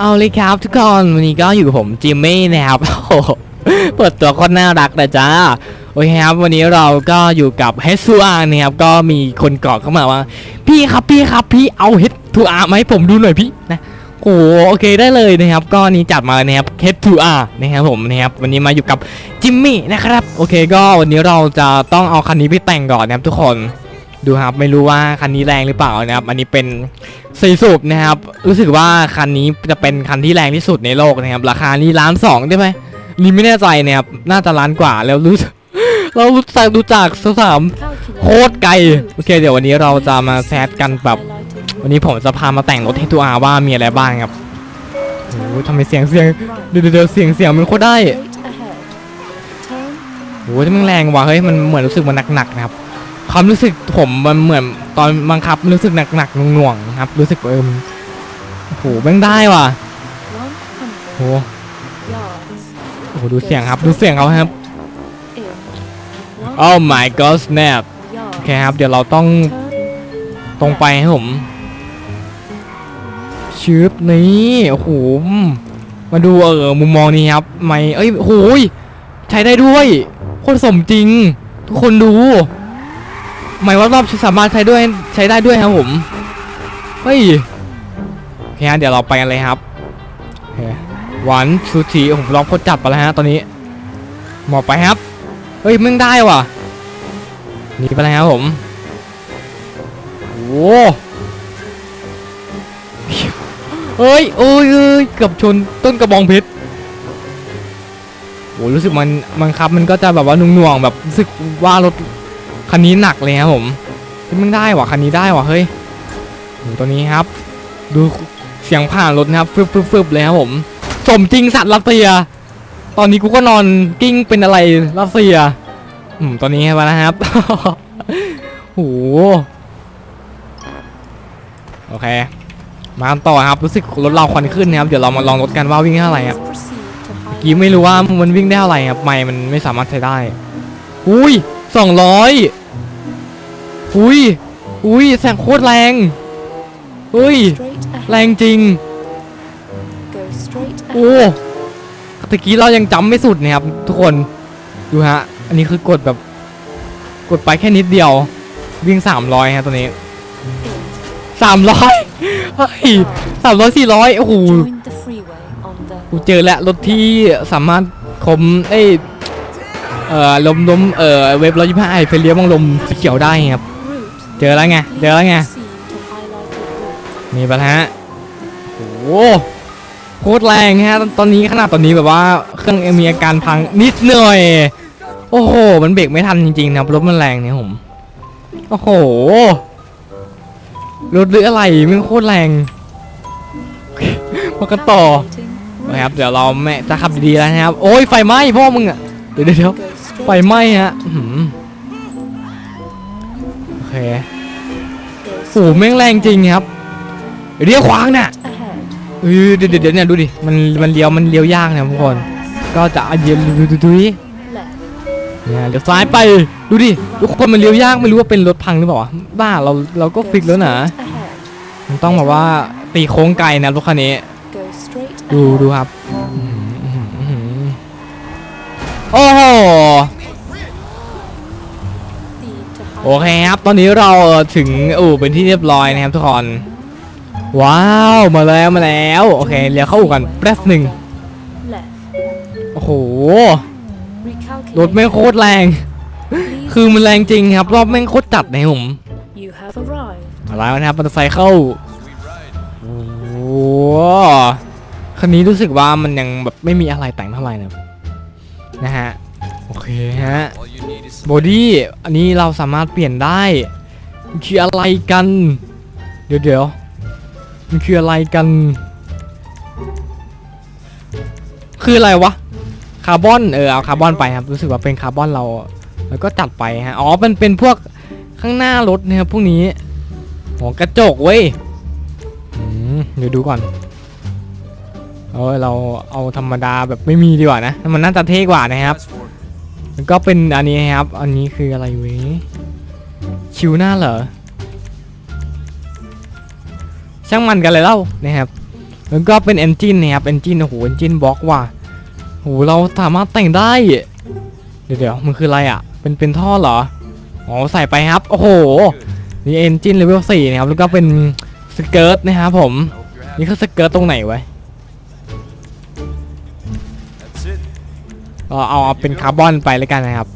เอาเลยครับทุกคนวันนี้ก็อยู่ผมจิมมี่นะครับโอ้โหเปิดตัวคนน่ารักนะจ้าโอเคครับ วันนี้เราก็อยู่กับเฮซูอานะครับก็มีคนกรอกเข้ามาว่า พี่ครับพี่ครับพี่เอาเฮทูอามาให้ผมดูหน่อยพี่นะโอ้โหโอเคได้เลยนะครับ ก็นี้จัดมานะครับเฮทูอานะครับผมนะครับวันนี้มาอยู่กับจิมมี่นะครับโอเคก็วันนี้เราจะต้องเอาคันนี้ไปแต่งก่อนนะครับทุกคนดูครับไม่รู้ว่าคันนี้แรงหรือเปล่านะครับ อันนี้เป็น สี่สูบนะครับรู้สึกว่าคันนี้จะเป็นคันที่แรงที่สุดในโลกนะครับ ราคานี้ล้านสองได้ไหมนี่ไม่แน่ใจนะครับน่าจะล้านกว่าแล้วรู้สึกเรารู้จักดูจากสถามโคตรไกลโอเค เดี๋ยววันนี้เราจะมาแซดกันแบบ วันนี้ผมจะพามาแต่งรถให้ตัวอาว่ามีอะไรบ้างครับโอ้ทำไมเสียงเสียงเดี๋ยวเดี๋ยวเสียงเสียงมันโคตรได้โอ้ยมันแรงว่ะเฮ้ยมันเหมือนรู้สึกมันหนักๆนะครับ ความรู้สึกผมมันเหมือนตอนบังคับรู้สึกหนักๆหน่วงๆครับ รู้สึกเออโอ้โหแม่งได้ว่ะโอ้โหโอ้โหดูเสียงครับ ดูเสียงเขาครับ Oh my god snap โอเคครับ เดี๋ยวเราต้องตรงไปให้ผมชืบนี่โอ้โหมาดูเออมุมมองนี้ครับ ไม่เอ้ยโอ้โหยใช้ได้ด้วยโคตรสมจริง ทุกคนดู หมายว่ารอบสามารถใช้ด้วยใช้ได้ด้วยครับผมเฮ้ยโอเคฮะเดี๋ยวเราไปกันเลยครับหวานซูชิผมลองโคตรจับไปแล้วฮะตอนนี้หมอบไปครับเฮ้ยมึงได้ว่ะหนี่ไปแล้วครับผมโอ้เฮ้ยโอ้ยเอ้ยกือบชนต้นกระบองเพชรโอ้รู้สึกมันมันครับมันก็จะแบบว่าหน่วงแบบรู้สึกว่ารถ คันนี้หนักเลยครับผมเฮ้ยมึงได้วะคันนี้ได้วะเฮ้ยโอ้ตัวนี้ครับ ดูเสียงผ่านรถนะครับฟึบฟึบฟึบเลยครับผม สมจริงสัตว์รัสเซีย ตอนนี้กูก็นอนกิ้งเป็นอะไรรัสเซียอืมตอนนี้มาแล้วครับโหโอเค มาต่อครับรู้สึกรถเราควันขึ้นนะครับเดี๋ยวเรามาลองรถกันว่าวิ่งเท่าไหร่ครับกี้ไม่รู้ว่ามันวิ่งได้เท่าไหร่ครับไม่มันไม่สามารถใช้ได้ อุ้ย สองร้อยอุ้ยอุ้ยแสงโคตรแรงอุ้ย แรงจริง โอ้ตะกี้เรายังจำไม่สุดนะครับ ทุกคน ดูฮะ อันนี้คือกดแบบ กดไปแค่นิดเดียว วิ่งสามร้อยฮะตัวนี้สามร้อยเฮ้ยสามร้อยสี่ร้อยโอ้โหกูเจอแล้วรถที่สามารถคมเอ้ย เอ่อล้มล้มเอ่อเว็บร้อยยี่ห้าไอเฟเลียบังลมสีเขียวได้ครับ เจอแล้วไง เจอแล้วไงมีปะฮะโอ้โหโคตรแรงฮะ ตอนนี้ขนาดตอนนี้แบบว่าเครื่องมีอาการพังนิดหน่อย โอ้โห มันเบรกไม่ทันจริงๆนะครับรถมันแรงเนี่ยผม โอ้โห รถหรืออะไรมันโคตรแรงมากันต่อนะครับเดี๋ยวเราแม่จะขับดีๆแล้วนะครับ โอ้ยไฟไหม้พ่อมึงอะ เดี๋ยวเดี๋ยวไฟไหม้ฮะโอเคโอ้โหแม่งแรงจริงครับเลี้ยวขวางน่ะเออเดี๋ยวเดี๋ยวเดี๋ยวเนี่ยดูดิมันมันเลี้ยวมันเลี้ยวยากนะทุกคน ก็จะเดี๋ยวดูดูดูดิเนี่ยเดี๋ยวซ้ายไปดูดิทุกคนมันเลี้ยวยากไม่รู้ว่าเป็นรถพังหรือเปล่าบ้าเราเราก็ฟิกแล้วนะมันต้องแบบว่าตีโค้งไกลนะรถคันนี้ ดูดูครับ โอ้โหโอเคครับ ตอนนี้เราถึงอู่เป็นที่เรียบร้อยนะครับทุกคน ว้าว มาแล้วมาแล้ว โอเคเดี๋ยวเข้าอู่กันแป๊บหนึ่งโอ้โห รถแม่งโคตรแรง คือมันแรงจริงครับ รอบแม่งโคตรจัดนะผม You have arrived. มาแล้วนะครับมอเตอร์ไซค์เข้า โอ้โคันนี้รู้สึกว่ามันยังแบบไม่มีอะไรแต่งเท่าไหร่นะ นะฮะ โอเคฮะบอดี้อันนี้เราสามารถเปลี่ยนได้มันคืออะไรกัน เดี๋ยวเดี๋ยวมันคืออะไรกัน คืออะไรวะ คาร์บอน เออเอาคาร์บอนไปครับ รู้สึกว่าเป็นคาร์บอนเรา แล้วก็จัดไปฮะ อ๋อมันเป็นพวกข้างหน้ารถนะครับพวกนี้หัวกระจกเว้ยอืมเดี๋ยวดูก่อน เออเราเอาธรรมดาแบบไม่มีดีกว่านะ มันน่าจะเท่กว่านะครับแล้วก็เป็นอันนี้ครับ อันนี้คืออะไรเว้ยชิวหน้าเหรอ ช่างมันกันเลยเล่านะครับ แล้วก็เป็นเอนจินนะครับเอนจินโอ้โหเอนจินบล็อกว่ะโอ้โหเราสามารถแต่งได้ เดี๋ยวเดี๋ยวมันคืออะไรอะ เป็นเป็นท่อเหรอ อ๋อใส่ไปครับ โอ้โห นี่เอนจินเลเวล4นะครับ แล้วก็เป็นสเกิร์ตนะครับผม นี่คือสเกิร์ตตรงไหนไว้ ก็เอาเอาเป็นคาร์บอนไปแล้วกันนะครับ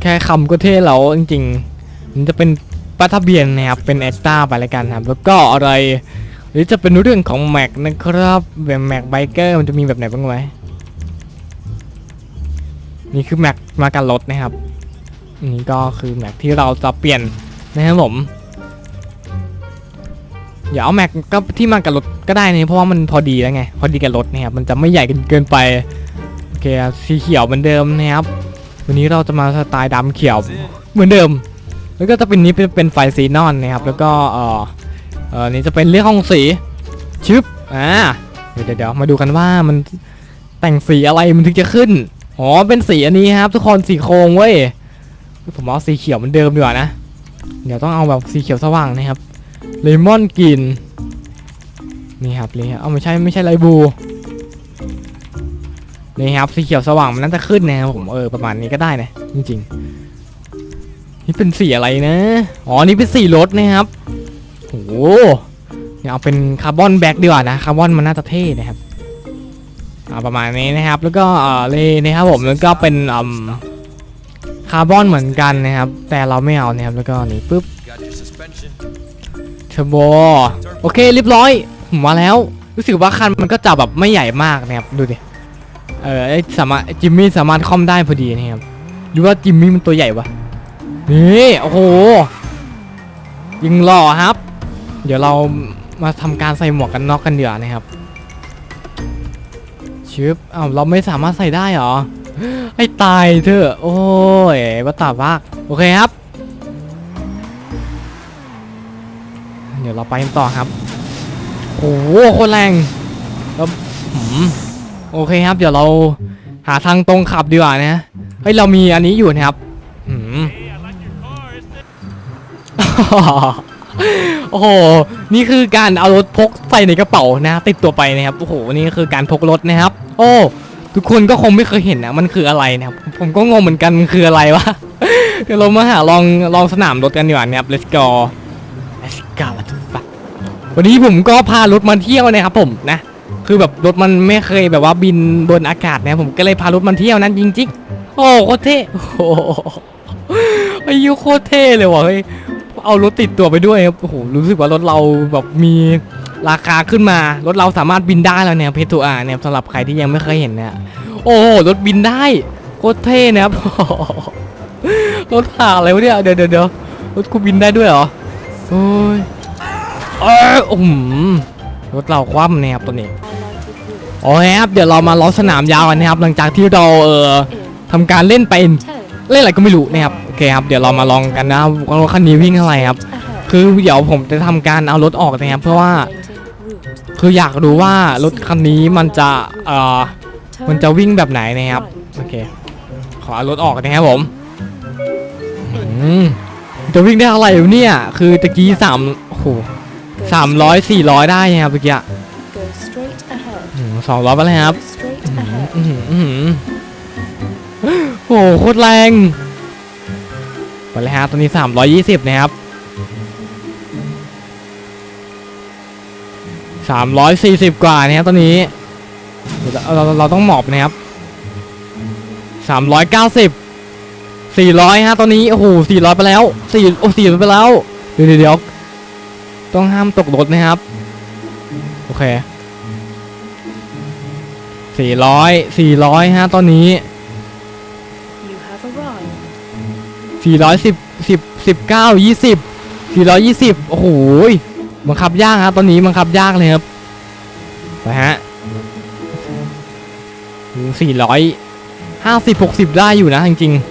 แค่คำก็เท่แล้วจริงๆ มันจะเป็นปัทะเบียนนะครับ เป็นเอ็กต้าไปแล้วกันครับ แล้วก็อะไร หรือจะเป็นเรื่องของแม็กนะครับแบบแม็กไบเกอร์มันจะมีแบบไหนบ้างไหมนี่คือแม็กมากันรถนะครับนี่ก็คือแม็กที่เราจะเปลี่ยนนะครับผมอย่าเอาแม็กก็ที่มากับรถก็ได้นะเพราะว่ามันพอดีแล้วไง พอดีกับรถนะครับมันจะไม่ใหญ่เกินไป เคสีเขียวเหมือนเดิมนะครับ วันนี้เราจะมาสไตล์ดำเขียวเหมือนเดิม แล้วก็จะเป็นนี้เป็นเป็นไฟซีนอนนะครับ แล้วก็เออเออนี่จะเป็นเรื่องของสีชึบอ่าเดี๋ยวเดี๋ยวมาดูกันว่ามันแต่งสีอะไรมันถึงจะขึ้นอ๋อเป็นสีอันนี้ครับ ทุกคนสีโครงเว้ยผมเอาสีเขียวเหมือนเดิมดีกว่านะ เดี๋ยวต้องเอาแบบสีเขียวสว่างนะครับเลมอนกินนี่ครับนี่ครับเอาไม่ใช่ไม่ใช่ไลบู นี่ครับสีเขียวสว่างมันน่าจะขึ้นนะครับผมเออประมาณนี้ก็ได้นะจริงๆ นี่เป็นสีอะไรนะอ๋อนี่เป็นสีรถนะครับโอ้โหเนี่ยเอาเป็นคาร์บอนแบ็กดีกว่านะคาร์บอนมันน่าจะเท่นะครับอ่าประมาณนี้นะครับ แล้วก็เออเลยนะครับผมแล้วก็เป็นอืมคาร์บอนเหมือนกันนะครับ แต่เราไม่เอานะครับแล้วก็นี่ปุ๊บเทอร์โบโอเคเรียบร้อยผมมาแล้ว รู้สึกว่าคันมันก็จะแบบไม่ใหญ่มากนะครับดูดิ เออไอสามารถจิมมี่สามารถคล่อมได้พอดีนะครับหรือว่าจิมมี่มันตัวใหญ่วะนี่โอ้โหยิงหล่อครับ เดี๋ยวเรามาทำการใส่หมวกกันน็อกกันเดี๋ยวนะครับชึบอ้าวเราไม่สามารถใส่ได้หรอให้ตายเถอะโอ้ยวัตตาภาคโอเคครับ เดี๋ยวเราไปต่อครับโอ้โหคนแรงแล้วหืม โอเคครับ เดี๋ยวเราหาทางตรงขับดีกว่านะเฮ้ยเรามีอันนี้อยู่นะครับหืมโอ้โห นี่คือการเอารถพกใส่ในกระเป๋านะ ติดตัวไปนะครับ โอ้โห นี่คือการพกรถนะครับ โอ้ ทุกคนก็คงไม่เคยเห็นนะ มันคืออะไรนะครับ ผมก็งงเหมือนกันมันคืออะไรวะ เดี๋ยวเรามาหาลองลองสนามรถกันดีกว่านะครับ let's go let's go ทุกฝักวันนี้ผมก็พารถมาเที่ยวนะครับผมนะ คือแบบรถมันไม่เคยแบบว่าบินบนอากาศนะผมก็เลยพารถมันเที่ยวนั้นจริงๆ โอ้โคตรเท่โอ้โหอ้ยูโคตรเท่เลยว่ะเฮ้ยเอารถติดตัวไปด้วยครับโอ้โหรู้สึกว่ารถเราแบบมีราคาขึ้นมารถเราสามารถบินได้แล้วเนี่ยเพทูอาเนี่ยสำหรับใครที่ยังไม่เคยเห็นเนี่ยโอ้โหรถบินได้โคตรเท่นะครับรถผ่าอะไรวะเนี่ยเดี๋ยวเดี๋ยวรถกูบินได้ด้วยเหรอโอ้ยเอยโอ้โหรถเราคว่ำเนี่ยครับตัวนี้ โอเคครับเดี๋ยวเรามาล้อสนามยาวกันนะครับ หลังจากที่เราเอ่อทำการเล่นไปเล่นอะไรก็ไม่รู้นะครับโอเคครับเดี๋ยวเรามาลองกันนะว่ารถคันนี้วิ่งเท่าไหร่ครับ คือเดี๋ยวผมจะทำการเอารถออกนะครับ เพื่อว่า คืออยากรู้ว่ารถคันนี้มันจะเอ่อมันจะวิ่งแบบไหนนะครับโอเค ขอเอารถออกนะครับผมอืมจะวิ่งได้เท่าไหร่วะเนี่ย คือตะกี้สามโอ้โหสามร้อยสี่ร้อยได้นะครับเมื่อกี้ Go straight ahead. สองร้อยไปเลยครับ Go straight อื้อ ahead. หืออื้อหือโอ้โหโคตรแรงไปเลยฮะตัวนี้ 320 นะครับ 340 กว่านะครับตัวนี้ เราเราเราต้องหมอบนะครับ 390 400ฮะตัวนี้ โอ้โห400 ไปแล้ว4โอ้4ไปแล้วดี๋ยวเดี๋ยวเดี๋ยวต้องห้ามตกรถนะครับ โอเค สี่ร้อยสี่ร้อยฮะตอนนี้ You have arrived. สี่ร้อยสิบสิบสิบเก้ายี่สิบสี่ร้อยยี่สิบโอ้โหยบังคับยากครับตอนนี้บังคับยากเลยครับไปฮะสี่ร้อยห้าสิบหกสิบได้อยู่นะจริงๆ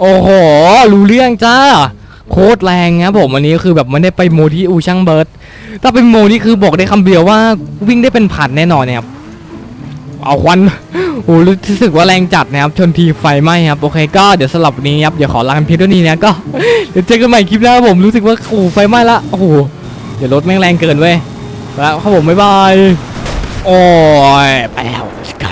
โอ้โห รู้เรื่องจ้า โคตรแรงครับผมอันนี้คือแบบไม่ได้ไปโมที่อูช่างเบิร์ดถ้าเป็นโมนี่คือบอกได้คำเดียวว่าวิ่งได้เป็นพันแน่นอนเนี่ยครับเอาควันโอ้รู้สึกว่าแรงจัดนะครับชนทีไฟไหม้ครับโอเคก็เดี๋ยวสลับนี้ครับเดี๋ยวขอลากันเพียงเท่านี้นะก็เดี๋ยวเจอกันใหม่คลิปหน้าผมรู้สึกว่าโอ้โหไฟไหม้ละโอ้โหเดี๋ยวรถแม่งแรงเกินเว้ยแล้วครับผมบ๊ายบายโอ้ยไปแล้วสกาย